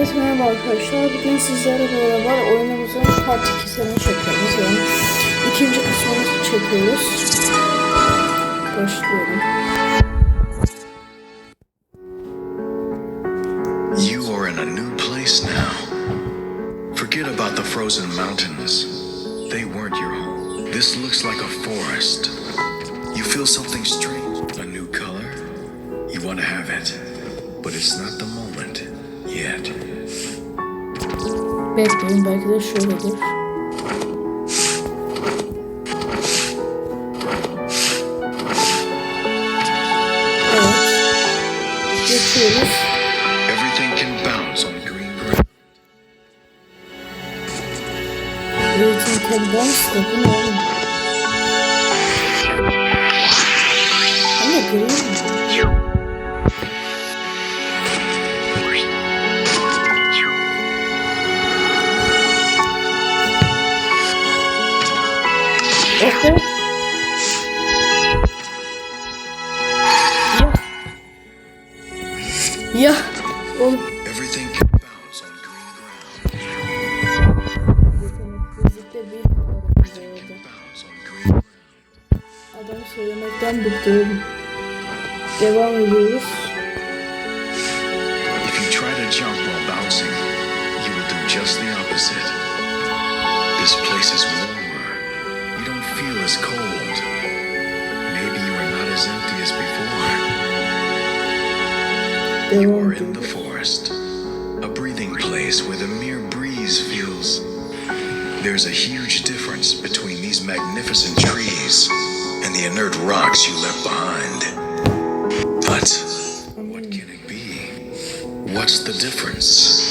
Evet merhaba arkadaşlar. Bugün sizlerle beraber oyunumuzun part 2'sini çekiyoruz. Yani ikinci kısmını çekiyoruz. Başlıyorum. You are in a new place now. Forget about the frozen mountains. They weren't your home. This looks like a forest. You feel something strange. A new color? You want to have it. But it's not the moment yet. Bekleyin belki de şöyledir. Evet. Geçiyoruz. Everything can bounce on green Okey. Ya. Ya. Oğlum. Everything bounce on green ground. Adam. If you try to jump while bouncing, you will do just the opposite. This place is warmer. As cold. Maybe you are not as empty as before. You are in the forest, a breathing place where the mere breeze feels. There's a huge difference between these magnificent trees and the inert rocks you left behind. But what can it be? What's the difference?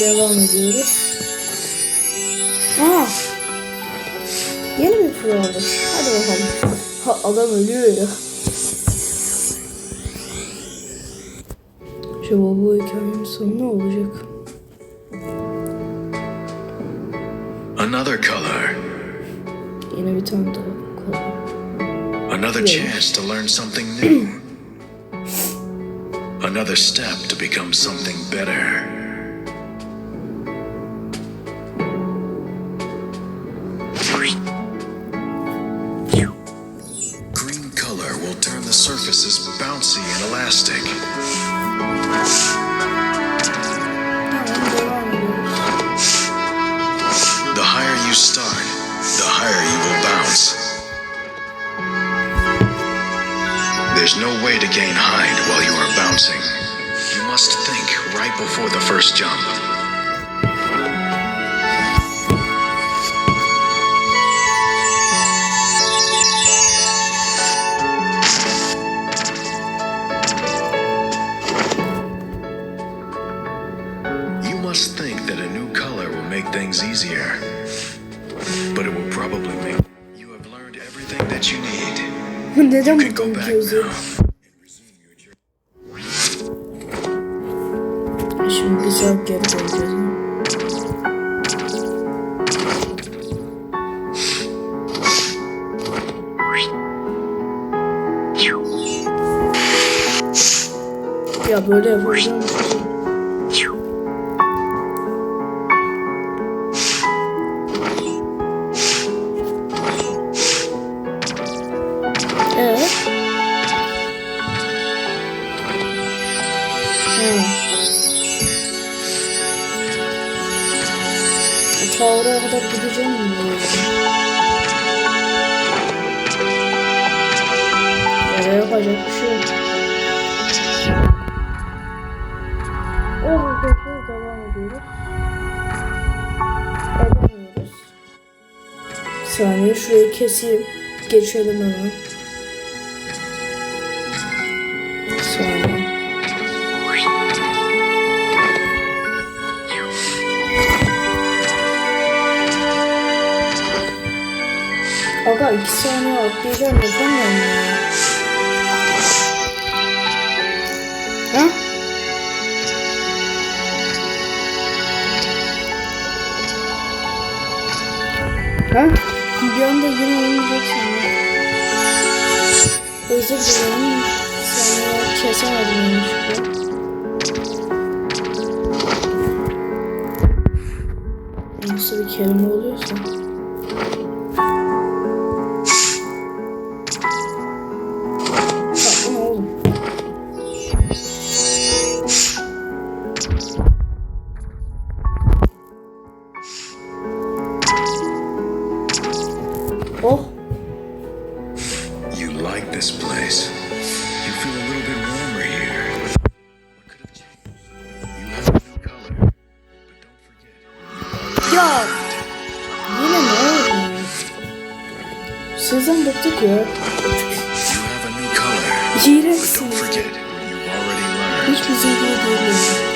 Devam ediyoruz. Aa! Yeni bir flower. Hadi bakalım. Ha, adam ölüyor ya. Acaba bu hikayenin sonu ne olacak? Another color, Yine bir tane daha. kaldı. another chance to learn something new. Another step to become something better. Ediyoruz. The higher you start, the higher you will bounce. There's no way to gain height while you are bouncing. You must think right before the first jump. Neden can go buradan gidiyoruz. Şimdi bir saat geri döneceğiz. Ya böyle yapacağım. Ta oraya kadar gideceğim mi? Ya yapacak bir şey yok. Evet arkadaşlar devam ediyoruz. Edemiyoruz. Bir saniye şurayı keseyim. Geçelim hemen. Aga iki saniye atlayacağım yapamıyorum ya. Ha? Ha? Bir anda yine olmayacak sanırım. Özür dilerim. Seni kesemedim yanlışlıkla. Nasıl bir kelime oluyorsa. Ya. Yine ne oldu? Sizden bıktık ya. İğrençsiniz. forget, you've already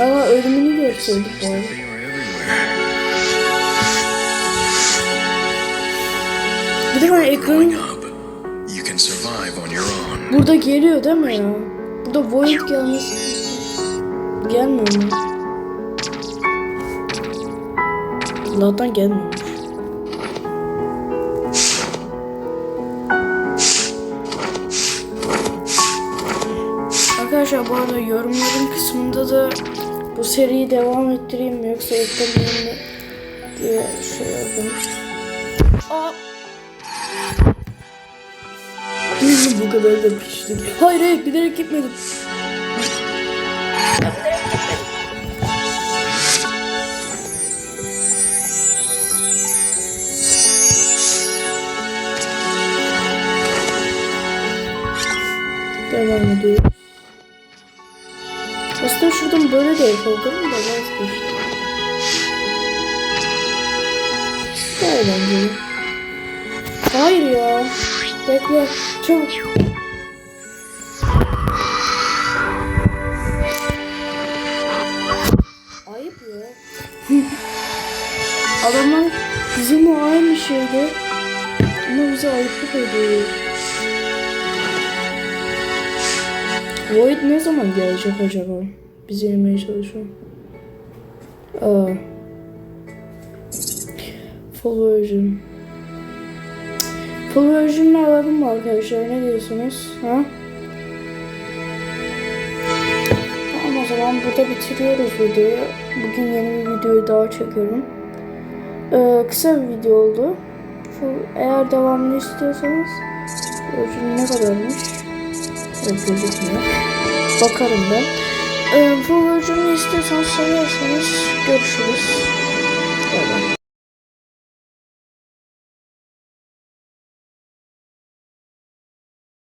Ama ölümünü görseydik everywhere. Bir de ben Growing ekranı up, you can survive on your own. burada geliyor değil mi ya? Burada Void gelmesi gelmiyor mu? Allah'tan gelmiyormuş. Arkadaşlar bu arada yorumların kısmında da bu seriyi devam ettireyim mi yoksa eklemeyeyim mi diye şey yapayım. Aa! bu kadar da piştim. Hayır hayır bilerek gitmedim. Devam ediyoruz. Şuradan böyle de yapabilirim da vazgeçtim. Daha eğlenceli. Hayır ya. Bekle. Çabuk. Ayıp ya. Adamlar bizimle aynı şeyde ama bize ayıplık ediyor. Void ne zaman gelecek acaba? Bizi yemeye çalışıyor. Aa. Full version. Full version'ını alalım mı arkadaşlar? Ne diyorsunuz? Ha? Tamam o zaman burada bitiriyoruz videoyu. Bugün yeni bir videoyu daha çekiyorum. Ee, kısa bir video oldu. Full, eğer devamını istiyorsanız version ne kadarmış? Evet gözükmüyor. Bakarım ben. Ee, full version'ı istiyorsanız sayarsanız görüşürüz. Bay.